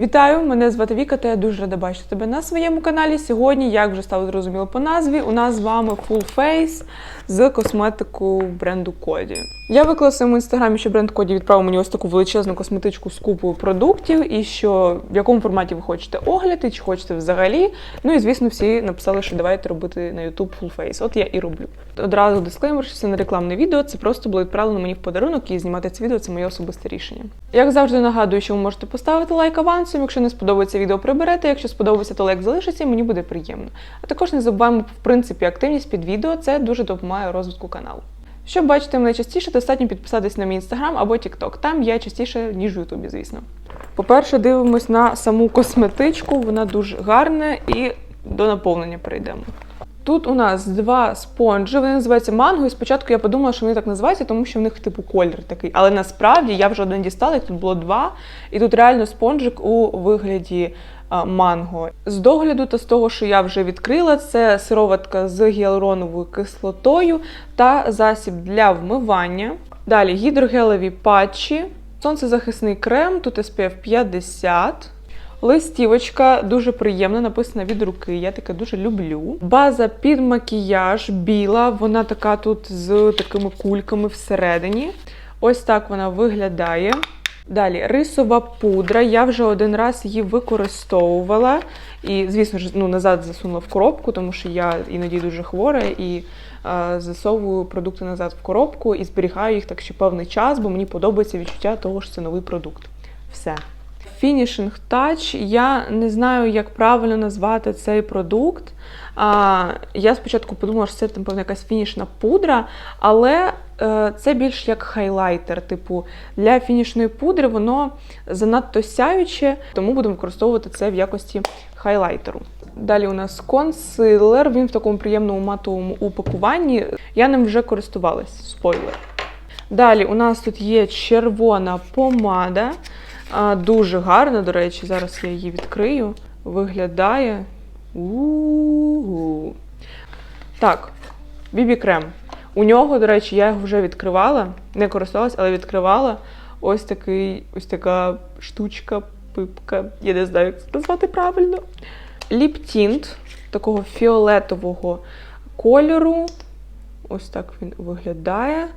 Вітаю, мене звати Віка, та я дуже рада бачити тебе на своєму каналі. Сьогодні, як вже стало зрозуміло по назві, у нас з вами Full Face з косметику бренду Коді. Я виклала в своєму інстаграмі, що бренд Коді відправив мені ось таку величезну косметичку з купою продуктів, і що в якому форматі ви хочете огляд, і чи хочете взагалі. Ну і звісно, всі написали, що давайте робити на YouTube Full Face. От я і роблю. Одразу дисклеймер, що це не рекламне відео, це просто було відправлено мені в подарунок, і знімати це відео це моє особисте рішення. Як завжди нагадую, що ви можете поставити лайк авансом. Якщо не сподобається відео, приберете. Якщо сподобається, то лайк залишиться, мені буде приємно. А також не забуваємо, в принципі, активність під відео це дуже допомагає розвитку каналу. Щоб бачити мене частіше, достатньо підписатись на мій інстаграм або тікток. Там я частіше, ніж в Ютубі, звісно. По-перше, дивимось на саму косметичку, вона дуже гарна і до наповнення перейдемо. Тут у нас два спонжі, вони називаються манго, і спочатку я подумала, що вони так називаються, тому що в них типу колір такий. Але насправді я вже один дістала, і тут було два. І тут реально спонжик у вигляді а, манго. З догляду та з того, що я вже відкрила, це сироватка з гіалуроновою кислотою та засіб для вмивання. Далі гідрогелеві патчі, сонцезахисний крем, тут SPF 50. Листівочка дуже приємна, написана від руки. Я таке дуже люблю. База під макіяж біла, вона така тут з такими кульками всередині. Ось так вона виглядає. Далі рисова пудра. Я вже один раз її використовувала. І, звісно ж, ну, назад засунула в коробку, тому що я іноді дуже хвора і е, засовую продукти назад в коробку і зберігаю їх так ще певний час, бо мені подобається відчуття того, що це новий продукт. Все. Finishing Touch. Я не знаю, як правильно назвати цей продукт. А, я спочатку подумала, що це напевно, якась фінішна пудра, але е, це більш як хайлайтер. Типу, для фінішної пудри воно занадто сяюче, тому будемо використовувати це в якості хайлайтеру. Далі у нас консилер. Він в такому приємному матовому упакуванні. Я ним вже користувалась. Спойлер. Далі у нас тут є червона помада. А, Дуже гарна, до речі, зараз я її відкрию. Виглядає. У-у-у. Так, бібі крем. У нього, до речі, я його вже відкривала, не користувалась, але відкривала ось такий, ось така штучка, пипка. Я не знаю, як це назвати правильно. Ліптінт такого фіолетового кольору. Ось так він виглядає.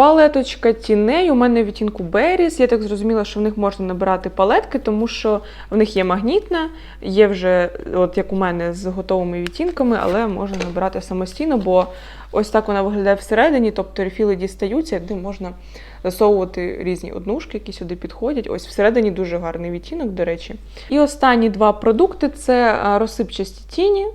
Палеточка тіней у мене відтінку Berries. Я так зрозуміла, що в них можна набирати палетки, тому що в них є магнітна, є вже, от як у мене, з готовими відтінками, але можна набирати самостійно, бо ось так вона виглядає всередині, тобто рефіли дістаються, де можна засовувати різні однушки, які сюди підходять. Ось всередині дуже гарний відтінок, до речі. І останні два продукти це розсипчасті тіні.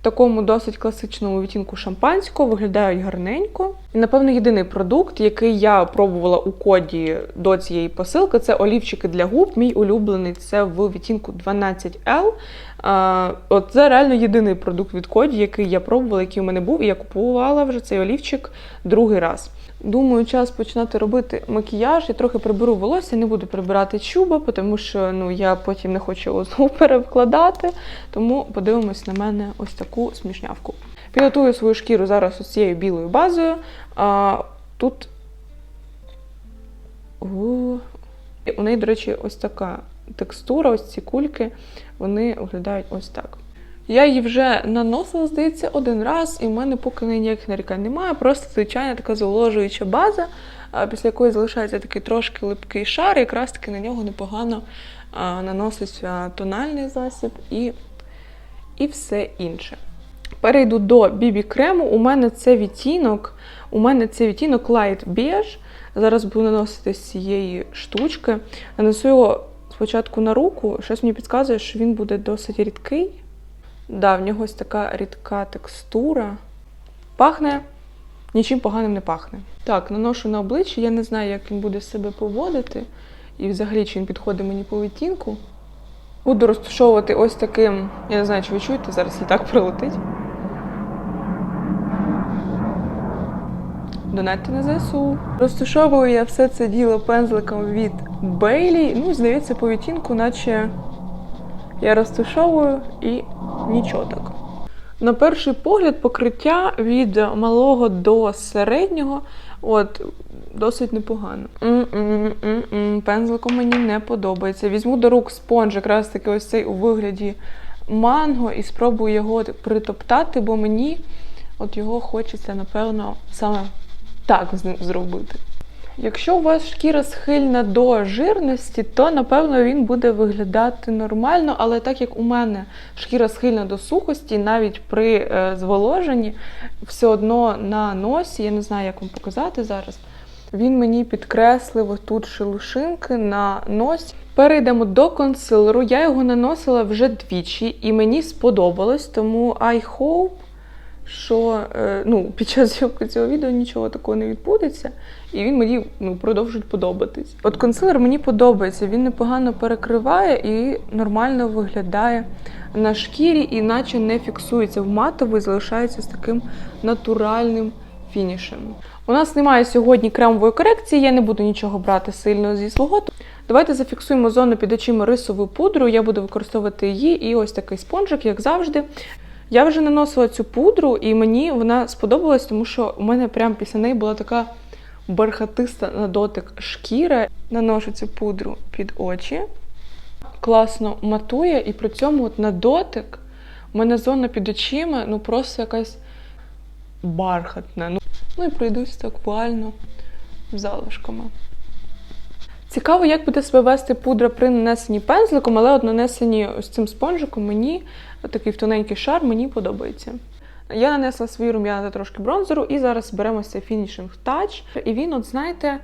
В такому досить класичному відтінку шампанського виглядають гарненько. І, напевно, єдиний продукт, який я пробувала у коді до цієї посилки, це олівчики для губ. Мій улюблений це в відтінку 12L. А, От це реально єдиний продукт від коді, який я пробувала, який у мене був, і я купувала вже цей олівчик другий раз. Думаю, час починати робити макіяж. Я трохи приберу волосся, не буду прибирати чуба, тому що ну, я потім не хочу його знову перевкладати. Тому подивимось на мене ось таку смішнявку. Підготую свою шкіру зараз ось цією білою базою. А, Тут у... неї, до речі, ось така текстура, ось ці кульки, вони виглядають ось так. Я її вже наносила, здається, один раз, і в мене поки ніяких нарікань немає. Просто звичайна така зволожуюча база, після якої залишається такий трошки липкий шар, і якраз таки на нього непогано наноситься тональний засіб і, і все інше. Перейду до бібі крему. У мене це відтінок. У мене це відтінок Light Beige. Зараз буду наносити з цієї штучки. Нанесу його спочатку на руку. Щось мені підказує, що він буде досить рідкий. Да, в нього ось така рідка текстура. Пахне, нічим поганим не пахне. Так, наношу на обличчя, я не знаю, як він буде себе поводити. І взагалі, чи він підходить мені по відтінку. Буду розташовувати ось таким, я не знаю, чи ви чуєте, зараз літак прилетить. Донатьте на ЗСУ. Розташовую я все це діло пензликом від Бейлі. Ну, здається, по відтінку, наче я розташовую і нічого так. На перший погляд, покриття від малого до середнього. От досить непогано. М-м-м-м. Пензликом мені не подобається. Візьму до рук спонж, якраз таки ось цей у вигляді манго, і спробую його притоптати, бо мені от його хочеться, напевно, саме так зробити. Якщо у вас шкіра схильна до жирності, то напевно він буде виглядати нормально, але так як у мене шкіра схильна до сухості, навіть при е, зволоженні, все одно на носі, я не знаю, як вам показати зараз. Він мені підкреслив тут шелушинки на носі. Перейдемо до консилеру. Я його наносила вже двічі, і мені сподобалось, тому I hope, що е, ну, під час зйомки цього відео нічого такого не відбудеться, і він мені ну, продовжить подобатись. От консилер мені подобається, він непогано перекриває і нормально виглядає на шкірі, і наче не фіксується в матовий, залишається з таким натуральним фінішем. У нас немає сьогодні кремової корекції, я не буду нічого брати сильно зі свого. Давайте зафіксуємо зону під очима рисовою пудрою. Я буду використовувати її і ось такий спонжик, як завжди. Я вже наносила цю пудру, і мені вона сподобалась, тому що у мене прямо після неї була така бархатиста на дотик шкіра. Наношу цю пудру під очі, класно матує, і при цьому от на дотик у мене зона під очима ну просто якась бархатна. Ну, ну і пройдусь так вуально залишками. Цікаво, як буде себе вести пудра при нанесенні пензликом, але от нанесені ось цим спонжиком мені такий тоненький шар мені подобається. Я нанесла свої рум'яна та трошки бронзеру, і зараз беремо цей фінішинг тач. І він, от знаєте,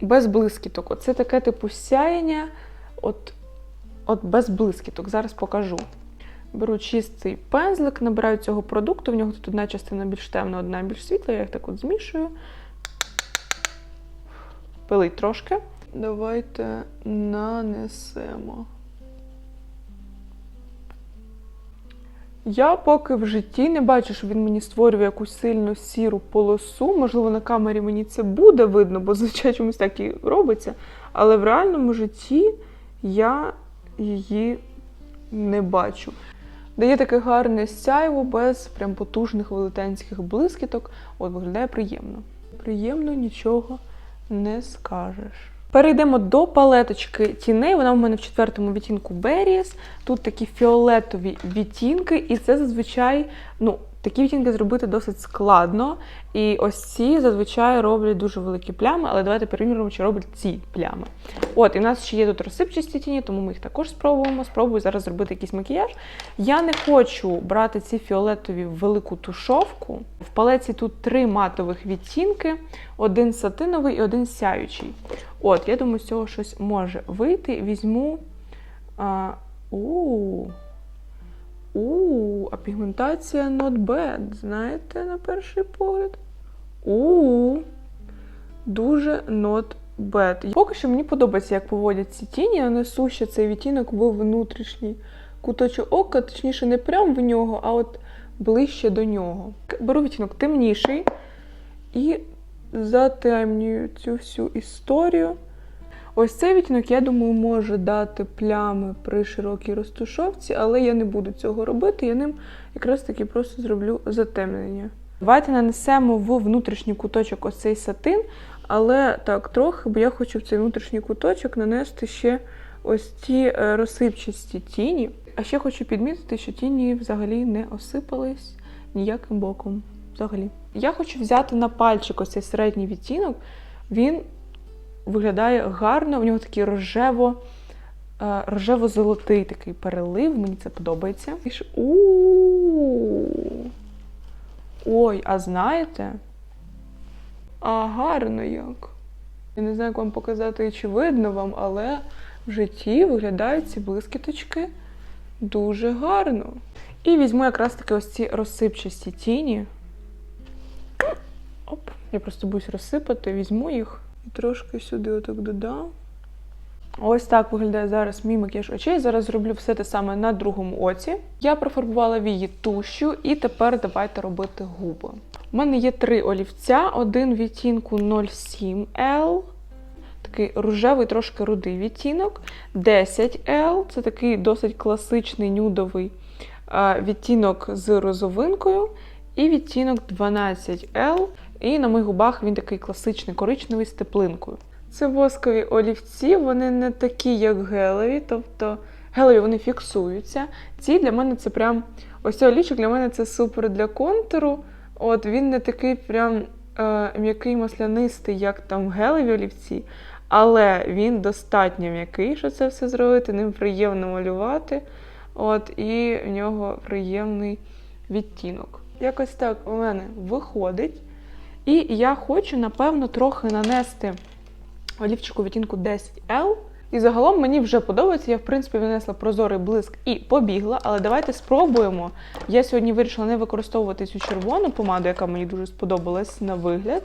без блискіток. Оце таке типу сяєння, от, от без блискіток. Зараз покажу. Беру чистий пензлик, набираю цього продукту. В нього тут одна частина більш темна, одна більш світла. Я їх так от змішую. Пилить трошки. Давайте нанесемо. Я поки в житті не бачу, що він мені створює якусь сильно сіру полосу. Можливо, на камері мені це буде видно, бо зазвичай чомусь так і робиться. Але в реальному житті я її не бачу. Дає таке гарне сяйво без прям потужних велетенських блискіток. От виглядає приємно. Приємно нічого не скажеш. Перейдемо до палеточки тіней. Вона в мене в четвертому відтінку Berries. Тут такі фіолетові відтінки, і це зазвичай, ну, такі відтінки зробити досить складно. І ось ці зазвичай роблять дуже великі плями, але давайте перевіримо, чи роблять ці плями. От, і в нас ще є тут розсипчасті тіні, тому ми їх також спробуємо. Спробую зараз зробити якийсь макіяж. Я не хочу брати ці фіолетові велику тушовку. В палеці тут три матових відтінки: один сатиновий і один сяючий. От, я думаю, з цього щось може вийти. Візьму. А, у у, а пігментація not bad, знаєте, на перший погляд. У, дуже not bad. Поки що мені подобається, як поводять ці тіні. Я несу ще цей відтінок в внутрішній куточок ока, точніше, не прямо в нього, а от ближче до нього. Беру відтінок темніший і затемнюю цю всю історію. Ось цей відтінок, я думаю, може дати плями при широкій розтушовці, але я не буду цього робити. Я ним якраз таки просто зроблю затемнення. Давайте нанесемо в внутрішній куточок ось цей сатин, але так трохи, бо я хочу в цей внутрішній куточок нанести ще ось ці е, розсипчасті тіні. А ще хочу підмітити, що тіні взагалі не осипались ніяким боком. Взагалі. Я хочу взяти на пальчик ось цей середній відтінок. Він виглядає гарно, в нього такий рожево, е, рожево-золотий такий перелив, мені це подобається. Ой, а знаєте? А гарно як. Я не знаю, як вам показати, чи видно вам, але в житті виглядають ці блискіточки дуже гарно. І візьму якраз таки ось ці розсипчасті тіні. Оп, я просто боюсь розсипати, візьму їх. І трошки сюди отак додам. Ось так виглядає зараз мій макіяж очей. Зараз зроблю все те саме на другому оці. Я профарбувала вії тушю, і тепер давайте робити губи. У мене є три олівця: один відтінку 07L, такий рожевий, трошки рудий відтінок. 10L це такий досить класичний нюдовий відтінок з розовинкою. і відтінок 12L. І на моїх губах він такий класичний коричневий з теплинкою. Це воскові олівці, вони не такі, як гелеві, тобто гелеві вони фіксуються. Ці для мене це прям ось цей олівчик для мене це супер для контуру. От він не такий прям е, м'який маслянистий, як там гелеві олівці, але він достатньо м'який, щоб це все зробити. Ним приємно малювати. От, і в нього приємний відтінок. Якось так у мене виходить. І я хочу, напевно, трохи нанести олівчику відтінку 10L. І загалом мені вже подобається. Я, в принципі, нанесла прозорий блиск і побігла. Але давайте спробуємо. Я сьогодні вирішила не використовувати цю червону помаду, яка мені дуже сподобалась на вигляд.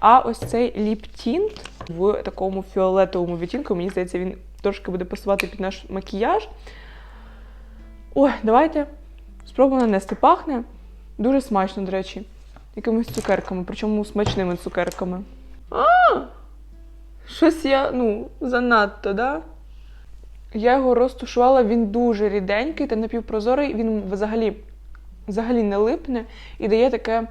А ось цей ліп-тінт в такому фіолетовому відтінку. Мені здається, він трошки буде пасувати під наш макіяж. Ой, давайте спробуємо нанести. Пахне дуже смачно, до речі, якимись цукерками, причому смачними цукерками. А! Щось я, ну, занадто, да? Я його розтушувала, він дуже ріденький та напівпрозорий, він взагалі, взагалі не липне і дає таке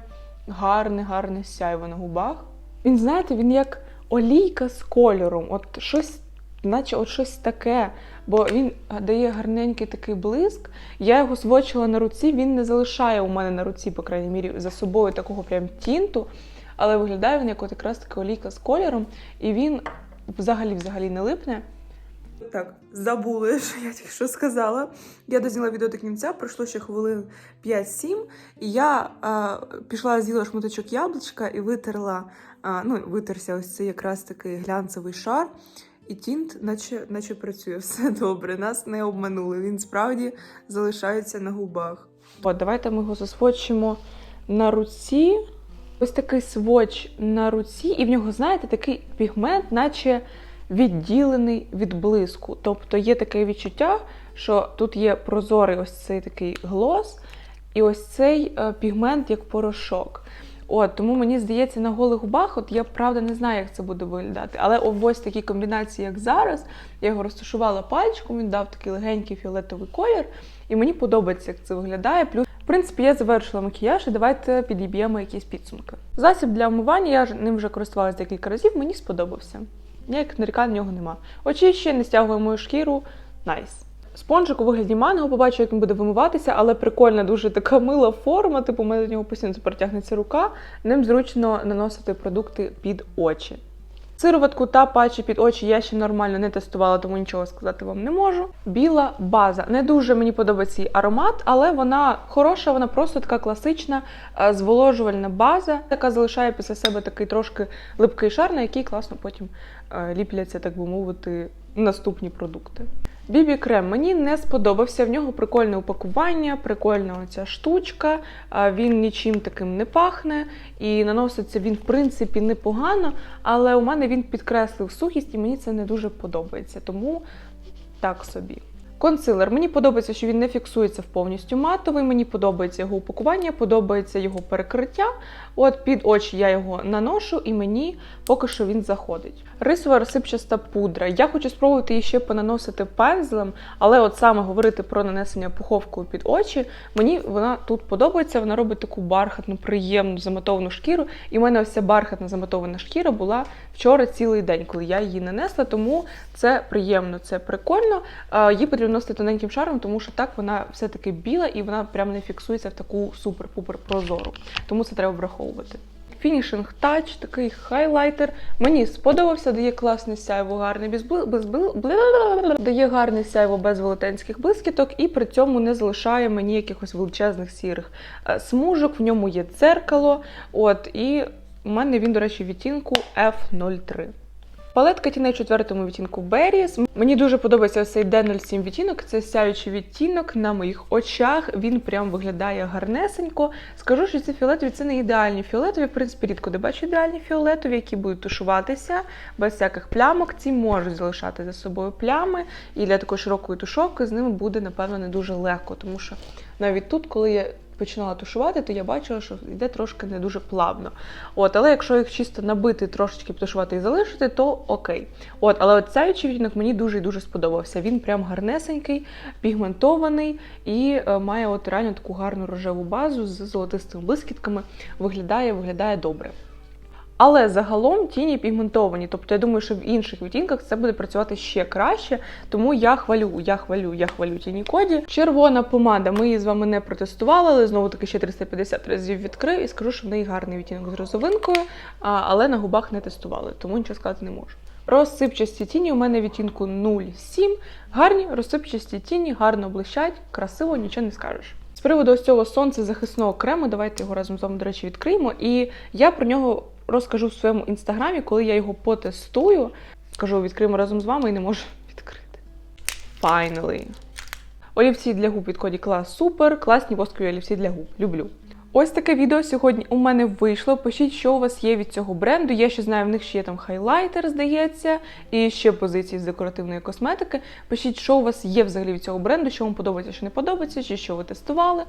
гарне, гарне сяйво на губах. Він, знаєте, він як олійка з кольором, от щось, наче от щось таке, бо він дає гарненький такий блиск. Я його свочила на руці, він не залишає у мене на руці, по крайній мірі, за собою такого прям тінту. Але виглядає він як от якраз така олійка з кольором, і він взагалі взагалі не липне. Так, забули, що я тільки що сказала. Я дозняла відео до кінця, пройшло ще хвилин 5-7, і я а, пішла, з'їла шматочок яблучка і витерла, а, ну, витерся ось цей якраз такий глянцевий шар. І тінт, наче, наче працює, все добре. Нас не обманули. Він справді залишається на губах. От, давайте ми його засвочимо на руці. Ось такий сводч на руці, і в нього, знаєте, такий пігмент, наче відділений від блиску. Тобто є таке відчуття, що тут є прозорий ось цей такий глос, і ось цей е, пігмент як порошок. От, тому мені здається, на голих губах, от я правда не знаю, як це буде виглядати. Але ось такій комбінації, як зараз, я його розташувала пальчиком, він дав такий легенький фіолетовий колір, і мені подобається, як це виглядає. Плюс, в принципі, я завершила макіяж, і давайте підіб'ємо якісь підсумки. Засіб для омивання, я ним вже користувалася декілька разів, мені сподобався. Ніяких нарікань в нього нема. Очище, не стягує мою шкіру. Найс. Спонжик у вигляді манго, побачу, як він буде вимиватися, але прикольна, дуже така мила форма. Типу, у мене до нього постійно протягнеться рука. Ним зручно наносити продукти під очі. Сироватку та патчі під очі я ще нормально не тестувала, тому нічого сказати вам не можу. Біла база. Не дуже мені подобається її аромат, але вона хороша, вона просто така класична е, зволожувальна база, яка залишає після себе такий трошки липкий шар, на який класно потім е, ліпляться, так би мовити, наступні продукти. Бібі крем мені не сподобався. В нього прикольне упакування, прикольна оця штучка. Він нічим таким не пахне і наноситься він, в принципі, непогано, але у мене він підкреслив сухість, і мені це не дуже подобається. Тому так собі. Консилер. Мені подобається, що він не фіксується в повністю матовий. Мені подобається його упакування, подобається його перекриття. От під очі я його наношу, і мені поки що він заходить. Рисова розсипчаста пудра. Я хочу спробувати її ще понаносити пензлем, але от саме говорити про нанесення пуховкою під очі, мені вона тут подобається. Вона робить таку бархатну, приємну заматовану шкіру. І в мене ось бархатна заматована шкіра була вчора цілий день, коли я її нанесла. Тому це приємно, це прикольно. Е, Її потрібно носити тоненьким шаром, тому що так вона все-таки біла і вона прямо не фіксується в таку супер-пупер прозору. Тому це треба враховувати. Фінішинг тач, такий хайлайтер. Мені сподобався, дає класне сяйво, гарне дає гарне сяйво без велетенських блискіток, і при цьому не залишає мені якихось величезних сірих е, смужок. В ньому є дзеркало. От і у мене він, до речі, відтінку F03. Палетка тіней у четвертому відтінку Berries. Мені дуже подобається цей D07 відтінок. Це сяючий відтінок на моїх очах. Він прям виглядає гарнесенько. Скажу, що ці фіолетові це не ідеальні фіолетові. В принципі, рідко де бачу ідеальні фіолетові, які будуть тушуватися без всяких плямок. Ці можуть залишати за собою плями. І для такої широкої тушовки з ними буде, напевно, не дуже легко, тому що навіть тут, коли я починала тушувати, то я бачила, що йде трошки не дуже плавно. От, але якщо їх чисто набити, трошечки потушувати і залишити, то окей. От, але от цей відтінок мені дуже і дуже сподобався. Він прям гарнесенький, пігментований і е, має от реально таку гарну рожеву базу з золотистими блискітками. Виглядає, виглядає добре. Але загалом тіні пігментовані, тобто я думаю, що в інших відтінках це буде працювати ще краще. Тому я хвалю, я хвалю, я хвалю тіні коді. Червона помада. Ми її з вами не протестували, але знову таки ще 350 разів відкрив і скажу, що в неї гарний відтінок з розовинкою, але на губах не тестували, тому нічого сказати не можу. Розсипчасті тіні у мене відтінку 0,7. Гарні розсипчасті тіні, гарно блищать, красиво, нічого не скажеш. З приводу ось цього сонцезахисного крему, давайте його разом з вами, до речі, відкриємо. І я про нього розкажу в своєму інстаграмі, коли я його потестую. Кажу, відкриємо разом з вами і не можу відкрити. Finally. Олівці для губ від Коді Клас супер, класні воскові олівці для губ. Люблю. Ось таке відео сьогодні у мене вийшло. Пишіть, що у вас є від цього бренду. Я ще знаю, в них ще є там хайлайтер, здається, і ще позиції з декоративної косметики. Пишіть, що у вас є взагалі від цього бренду, що вам подобається, що не подобається, чи що ви тестували.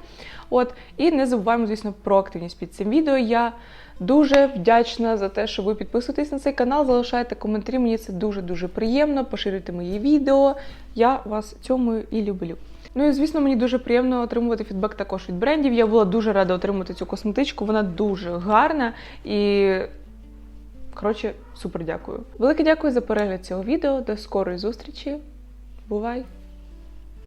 От. І не забуваємо, звісно, про активність під цим відео. Я дуже вдячна за те, що ви підписуєтесь на цей канал, залишаєте коментарі. Мені це дуже-дуже приємно. Поширюйте мої відео. Я вас цьому і люблю. Ну і звісно, мені дуже приємно отримувати фідбек також від брендів. Я була дуже рада отримати цю косметичку. Вона дуже гарна і. Коротше, супер дякую. Велике дякую за перегляд цього відео. До скорої зустрічі. Бувай!